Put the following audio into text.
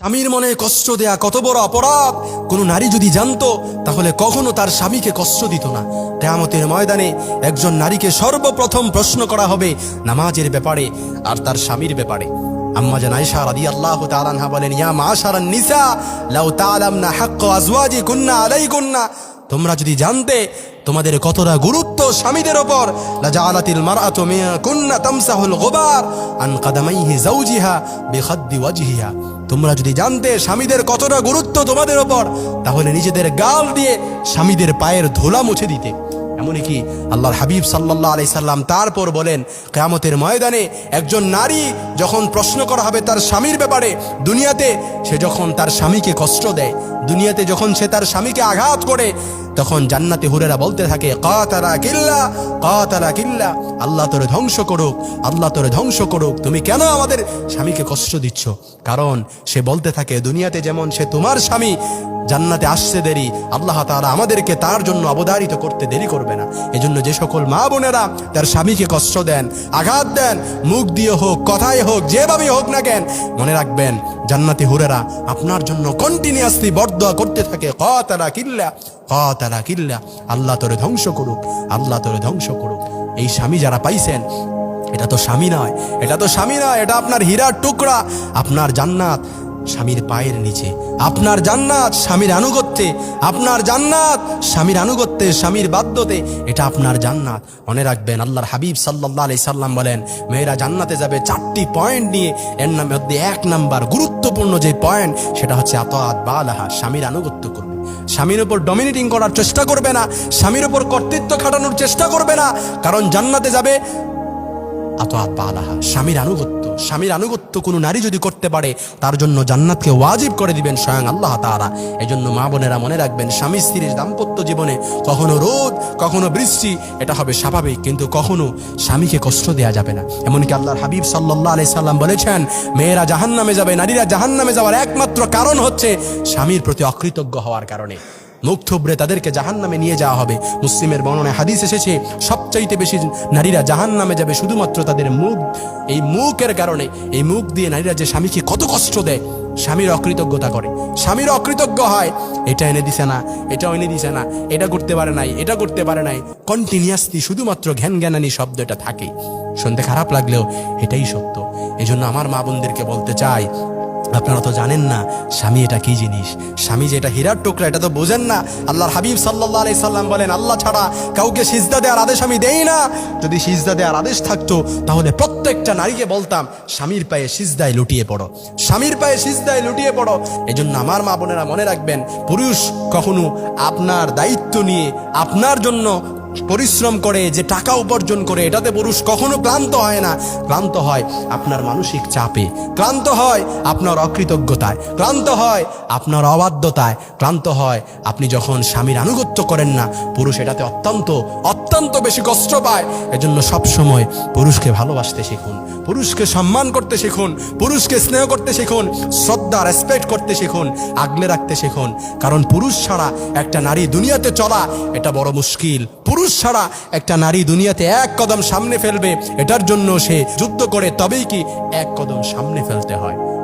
স্বামীর মনে কষ্ট দেয়া কত বড় অপরাধ। কোনো নারী যদি জানতো, তাহলে কখনো তার স্বামীকে কষ্ট দিত না। কেয়ামতের ময়দানে একজন নারীকে সর্বপ্রথম প্রশ্ন করা হবে নামাজের ব্যাপারে আর তার স্বামীর ব্যাপারে। বলেন তোমরা যদি জানতে, তোমাদের কতটা গুরুত্ব স্বামীদের ওপর মিনকুন্না তামসাহুল গুবার আন কাদামাইহি তোমরা যদি জানতে স্বামীদের কতটা গুরুত্ব তোমাদের ওপর, তাহলে নিজেদের গাল দিয়ে স্বামীদের পায়ের ধোলা মুছে দিতে। এমনকি আল্লাহর হাবিব সাল্লাহ আলি সাল্লাম তারপর বলেন, কেয়ামতের ময়দানে একজন নারী যখন প্রশ্ন করা হবে তার স্বামীর ব্যাপারে, দুনিয়াতে সে যখন তার স্বামীকে কষ্ট দেয়, দুনিয়াতে যখন সে তার স্বামীকে আঘাত করে তখন জান্নাতি হুরেরা বলতে থাকে, কাতারা কিল্লা কাতারা কিল্লা, আল্লাহ তোরে ধ্বংস করুক, আল্লাহ তোরে ধ্বংস করুক। তুমি কেন আমাদের স্বামীকে কষ্ট দিচ্ছ? কারণ সে বলতে থাকে, দুনিয়াতে যেমন সে তোমার স্বামী জান্নাতে আসছে দেরি, আল্লাহ তাআলা আমাদেরকে তার জন্য অবধারিত করতে দেরি করবে না। এজন্য যে সকল মা বোনেরা তার স্বামীকে কষ্ট দেন, আঘাত দেন, মুখ দিয়ে হোক, কথায় হোক যেভাবে হোক না কেন, মনে রাখবেন, জান্নাতি হুরেরা আপনার জন্য কন্টিনিউয়াসলি বরদোয়া করতে থাকে। ক তারা কিল্লা ক তারা কিল্লা, আল্লাহ তোরে ধ্বংস করুক, আল্লাহ তোরে ধ্বংস করুক। এই স্বামী যারা পাইছেন, এটা তো স্বামী নয়, এটা তো স্বামী নয়, এটা আপনার হীরার টুকরা, আপনার জান্নাত স্বামীর পায়ের নিচে। আপনার জান্নাত স্বামীর আনুগত্যে, আপনার জান্নাত স্বামীর আনুগত্যে, স্বামীর বাধ্যতে, এটা আপনার জান্নাত। মনে রাখবেন, আল্লাহর হাবিব সাল্লাহ আলি সাল্লাম বলেন, মেয়েরা জান্নাতে যাবে চারটি পয়েন্ট নিয়ে। এর নাম মধ্যে এক নাম্বার গুরুত্বপূর্ণ যে পয়েন্ট সেটা হচ্ছে আতাত বালাহা, স্বামীর আনুগত্য করবে। স্বামীর উপর ডমিনেটিং করার চেষ্টা করবে না, স্বামীর উপর কর্তৃত্ব খাটানোর চেষ্টা করবে না, কারণ জান্নাতে যাবে আতাত বালাহা, স্বামীর আনুগত্য। স্বামীর আনুগত্য কোনো নারী যদি করতে পারে, তার জন্য জান্নাতকে ওয়াজিব করে দিবেন স্বয়ং আল্লাহ তাআলা। এজন্য মা বোনেরা মনে রাখবেন, স্বামী স্ত্রীর দাম্পত্য জীবনে কখনো রোদ কখনো বৃষ্টি, এটা হবে স্বাভাবিক, কিন্তু কখনো স্বামীকে কষ্ট দেয়া যাবে না। এমনকি আল্লাহর হাবিব সাল্লাহ আলাই সাল্লাম বলেছেন, মেয়েরা জাহান্নামে যাবে, নারীরা জাহান্নামে যাওয়ার একমাত্র কারণ হচ্ছে স্বামীর প্রতি অকৃতজ্ঞ হওয়ার কারণে। মুখ থুবড়ে তাদেরকে জাহান নামে নিয়ে যাওয়া হবে। মুসলিমের বর্ণনায় হাদিস এসেছে, সবচাইতে বেশি নারীরা জাহান নামে যাবে শুধুমাত্র তাদের মুখ, এই মুখের কারণে। এই মুখ দিয়ে নারীরা যে স্বামীকে কত কষ্ট দেয়, স্বামীর অকৃতজ্ঞতা করে। স্বামীর অকৃতজ্ঞ হয়, এটা এনে দিছে না এটা এনে দিছে না, এটা করতে পারে নাই, এটা করতে পারে নাই। কন্টিনিউয়াসলি শুধুমাত্র ঘ্যান জ্ঞানানি শব্দ এটা থাকে। শুনতে খারাপ লাগলেও এটাই সত্য। এজন্য আমার মা বোনদেরকে বলতে চাই আপনারা তো জানেন না, স্বামী এটা কি জিনিস? স্বামী যে এটা হীরার টুকরা, এটা তো বোঝেন না। আল্লাহর হাবিব সাল্লাহ আলাই সাল্লাম বলেন, আল্লাহ ছাড়া কাউকে সিজদা দেওয়ার আদেশ আমি দেই না। যদি সিজদা দেওয়ার আদেশ থাকতো, তাহলে প্রত্যেকটা নারীকে বলতাম, স্বামীর পায়ে সিজদায় লুটিয়ে পড়ো। স্বামীর পায়ে সিজদায় লুটিয়ে পড়ো। এজন্য আমার মা বোনেরা মনে রাখবেন, পুরুষ কখনো আপনার দায়িত্ব নিয়ে আপনার জন্য পরিশ্রম করে, যে টাকা উপার্জন করে, এটাতে পুরুষ কখনো ক্লান্ত হয় না। ক্লান্ত হয় আপনার মানসিক চাপে, ক্লান্ত হয় আপনার অকৃতজ্ঞতায়, ক্লান্ত হয় আপনার অবাধ্যতায়, ক্লান্ত হয় আপনি যখন স্বামীর আনুগত্য করেন না, পুরুষ এটাতে অত্যন্ত অত্যন্ত বেশি কষ্ট পায়। এজন্য সব সময় পুরুষকে ভালোবাসতে শিখুন, পুরুষকে সম্মান করতে শিখুন, পুরুষকে স্নেহ করতে শিখুন, শ্রদ্ধা রেসপেক্ট করতে শিখুন, আগলে রাখতে শিখুন। কারণ পুরুষ ছাড়া একটা নারী দুনিয়াতে চলা, এটা বড় মুশকিল। পুরুষ ছাড়া একটা নারী দুনিয়াতে এক কদম সামনে ফেলবে, এটার জন্য সে যুদ্ধ করে তবেই কি এক কদম সামনে ফেলতে হয়।